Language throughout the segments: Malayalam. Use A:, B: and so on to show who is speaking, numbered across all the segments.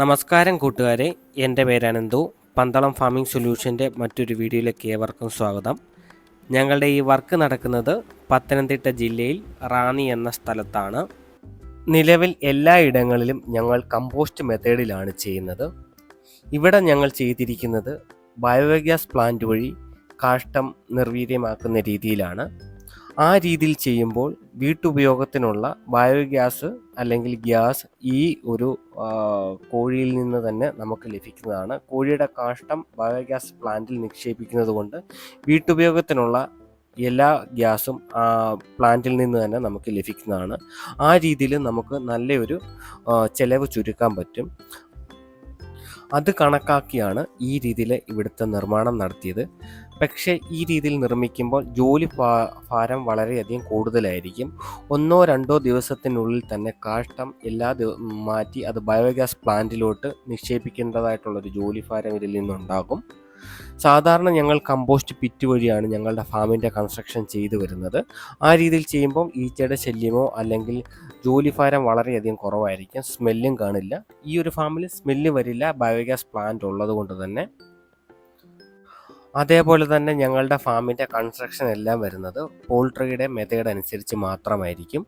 A: നമസ്കാരം കൂട്ടുകാരെ. എന്റെ പേര് അനന്തു പന്തളം ഫാമിംഗ് സൊല്യൂഷന്റെ മറ്റൊരു വീഡിയോയിലേക്ക് ഏവർക്കും സ്വാഗതം. ഞങ്ങളുടെ ഈ വർക്ക് നടക്കുന്നത് പത്തനംതിട്ട ജില്ലയിൽ റാണി എന്ന സ്ഥലത്താണ്. നിലവിൽ എല്ലാ ഇടങ്ങളിലും ഞങ്ങൾ കമ്പോസ്റ്റ് മെത്തേഡിലാണ് ചെയ്യുന്നത്. ഇവിടെ ഞങ്ങൾ ചെയ്തിരിക്കുന്നത് ബയോഗ്യാസ് പ്ലാന്റ് വഴി കാഷ്ടം നിർവീര്യമാക്കുന്ന രീതിയിലാണ്. ആ രീതിയിൽ ചെയ്യുമ്പോൾ വീട്ടുപയോഗത്തിനുള്ള ബയോഗ്യാസ് അല്ലെങ്കിൽ ഗ്യാസ് ഈ ഒരു കോഴിയിൽ നിന്ന് തന്നെ നമുക്ക് ലഭിക്കുന്നതാണ്. കോഴിയുടെ കാഷ്ടം ബയോഗ്യാസ് പ്ലാന്റിൽ നിക്ഷേപിക്കുന്നത് കൊണ്ട് വീട്ടുപയോഗത്തിനുള്ള എല്ലാ ഗ്യാസും ആ പ്ലാന്റിൽ നിന്ന് തന്നെ നമുക്ക് ലഭിക്കുന്നതാണ്. ആ രീതിയിൽ നമുക്ക് നല്ലൊരു ചെലവ് ചുരുക്കാൻ പറ്റും. അത് കണക്കാക്കിയാണ് ഈ രീതിയിൽ ഇവിടുത്തെ നിർമ്മാണം നടത്തിയത്. പക്ഷേ ഈ രീതിയിൽ നിർമ്മിക്കുമ്പോൾ ജോലി ഭാരം വളരെയധികം കൂടുതലായിരിക്കും. ഒന്നോ രണ്ടോ ദിവസത്തിനുള്ളിൽ തന്നെ കാഷ്ടം എല്ലാ മാറ്റി അത് ബയോഗ്യാസ് പ്ലാന്റിലോട്ട് നിക്ഷേപിക്കേണ്ടതായിട്ടുള്ളൊരു ജോലി ഭാരം ഇതിൽ നിന്നുണ്ടാകും. സാധാരണ ഞങ്ങൾ കമ്പോസ്റ്റ് പിറ്റ് വഴിയാണ് ഞങ്ങളുടെ ഫാമിന്റെ കൺസ്ട്രക്ഷൻ ചെയ്തു വരുന്നത്. ആ രീതിയിൽ ചെയ്യുമ്പോൾ ഈച്ചയുടെ ശല്യമോ അല്ലെങ്കിൽ ജോലി ഭാരം വളരെയധികം കുറവായിരിക്കും. സ്മെല്ലും കാണില്ല. ഈ ഒരു ഫാമിൽ സ്മെല്ല് വരില്ല. ബയോഗ്യാസ് പ്ലാന്റ് ഉള്ളത് കൊണ്ട് തന്നെ അതേപോലെ തന്നെ ഞങ്ങളുടെ ഫാമിന്റെ കൺസ്ട്രക്ഷൻ എല്ലാം വരുന്നത് പോൾട്രിയുടെ മെത്തേഡ് അനുസരിച്ച് മാത്രമായിരിക്കും.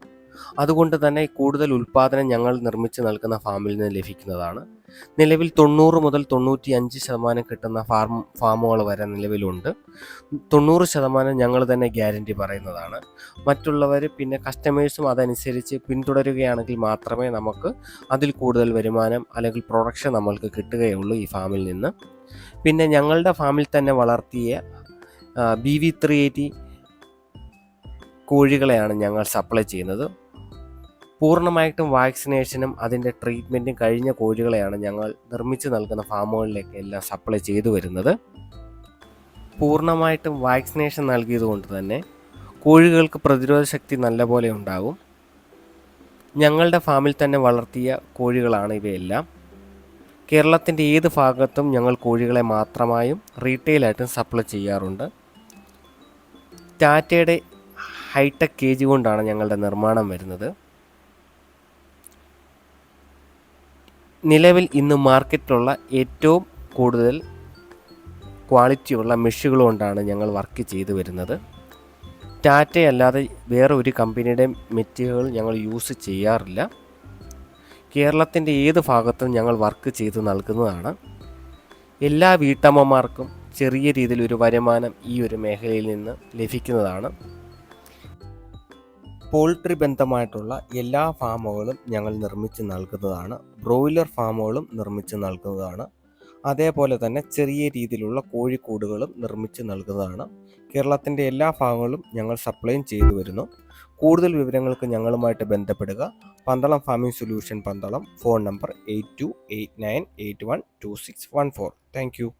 A: അതുകൊണ്ട് തന്നെ കൂടുതൽ ഉൽപ്പാദനം ഞങ്ങൾ നിർമ്മിച്ച് നൽകുന്ന ഫാമിൽ നിന്ന് ലഭിക്കുന്നതാണ്. നിലവിൽ തൊണ്ണൂറ് മുതൽ തൊണ്ണൂറ്റി അഞ്ച് ശതമാനം കിട്ടുന്ന ഫാം ഫാമുകൾ വരെ നിലവിലുണ്ട്. തൊണ്ണൂറ് ശതമാനം ഞങ്ങൾ തന്നെ ഗ്യാരണ്ടി പറയുന്നതാണ്. മറ്റുള്ളവർ പിന്നെ കസ്റ്റമേഴ്സും അതനുസരിച്ച് പിന്തുടരുകയാണെങ്കിൽ മാത്രമേ നമുക്ക് അതിൽ കൂടുതൽ വരുമാനം അല്ലെങ്കിൽ പ്രൊഡക്ഷൻ നമ്മൾക്ക് കിട്ടുകയുള്ളൂ ഈ ഫാമിൽ നിന്ന്. പിന്നെ ഞങ്ങളുടെ ഫാമിൽ തന്നെ വളർത്തിയ ബി വി ത്രീ എയ്റ്റി കോഴികളെയാണ് ഞങ്ങൾ സപ്ലൈ ചെയ്യുന്നത്. പൂർണമായിട്ടും വാക്സിനേഷനും അതിന്റെ ട്രീറ്റ്മെന്റും കഴിഞ്ഞ കോഴികളെയാണ് ഞങ്ങൾ നിർമ്മിച്ച് നൽകുന്ന ഫാമുകളിലേക്ക് എല്ലാം സപ്ലൈ ചെയ്തു വരുന്നത്. പൂർണമായിട്ടും വാക്സിനേഷൻ നൽകിയതുകൊണ്ട് തന്നെ കോഴികൾക്ക് പ്രതിരോധ ശക്തി നല്ലപോലെ ഉണ്ടാകും ഞങ്ങളുടെ ഫാമിൽ തന്നെ വളർത്തിയ കോഴികളാണ് ഇവയെല്ലാം. കേരളത്തിന്റെ ഏത് ഭാഗത്തും ഞങ്ങൾ കോഴികളെ മാത്രമായും റീറ്റെയിലായിട്ടും സപ്ലൈ ചെയ്യാറുണ്ട്. ടാറ്റയുടെ ഹൈടെക് കേജ് കൊണ്ടാണ് ഞങ്ങളുടെ നിർമ്മാണം വരുന്നത്. നിലവിൽ ഇന്ന് മാർക്കറ്റിലുള്ള ഏറ്റവും കൂടുതൽ ക്വാളിറ്റിയുള്ള മെഷുകൾ കൊണ്ടാണ് ഞങ്ങൾ വർക്ക് ചെയ്തു വരുന്നത്. ടാറ്റയല്ലാതെ വേറെ ഒരു കമ്പനിയുടെ മെറ്റീരിയൽ ഞങ്ങൾ യൂസ് ചെയ്യാറില്ല. കേരളത്തിന്റെ ഏത് ഭാഗത്തും ഞങ്ങൾ വർക്ക് ചെയ്ത് നൽകുന്നതാണ്. എല്ലാ വീട്ടമ്മമാർക്കും ചെറിയ രീതിയിൽ ഒരു വരുമാനം ഈ ഒരു മേഖലയിൽ നിന്ന് ലഭിക്കുന്നതാണ്. പോൾട്രി ബന്ധമായിട്ടുള്ള എല്ലാ ഫാമുകളും ഞങ്ങൾ നിർമ്മിച്ച് നൽകുന്നതാണ്. ബ്രോയിലർ ഫാമുകളും നിർമ്മിച്ച് നൽകുന്നതാണ്. അതേപോലെ തന്നെ ചെറിയ രീതിയിലുള്ള കോഴിക്കൂടുകളും നിർമ്മിച്ച് നൽകുന്നതാണ്. കേരളത്തിന്റെ എല്ലാ ഭാഗങ്ങളും ഞങ്ങൾ സപ്ലൈയും ചെയ്തു വരുന്നു. കൂടുതൽ വിവരങ്ങൾക്ക് ഞങ്ങളുമായിട്ട് ബന്ധപ്പെടുക. Pandalam farming solution Pandalam phone number eight two eight nine eight one two six one four. Thank you.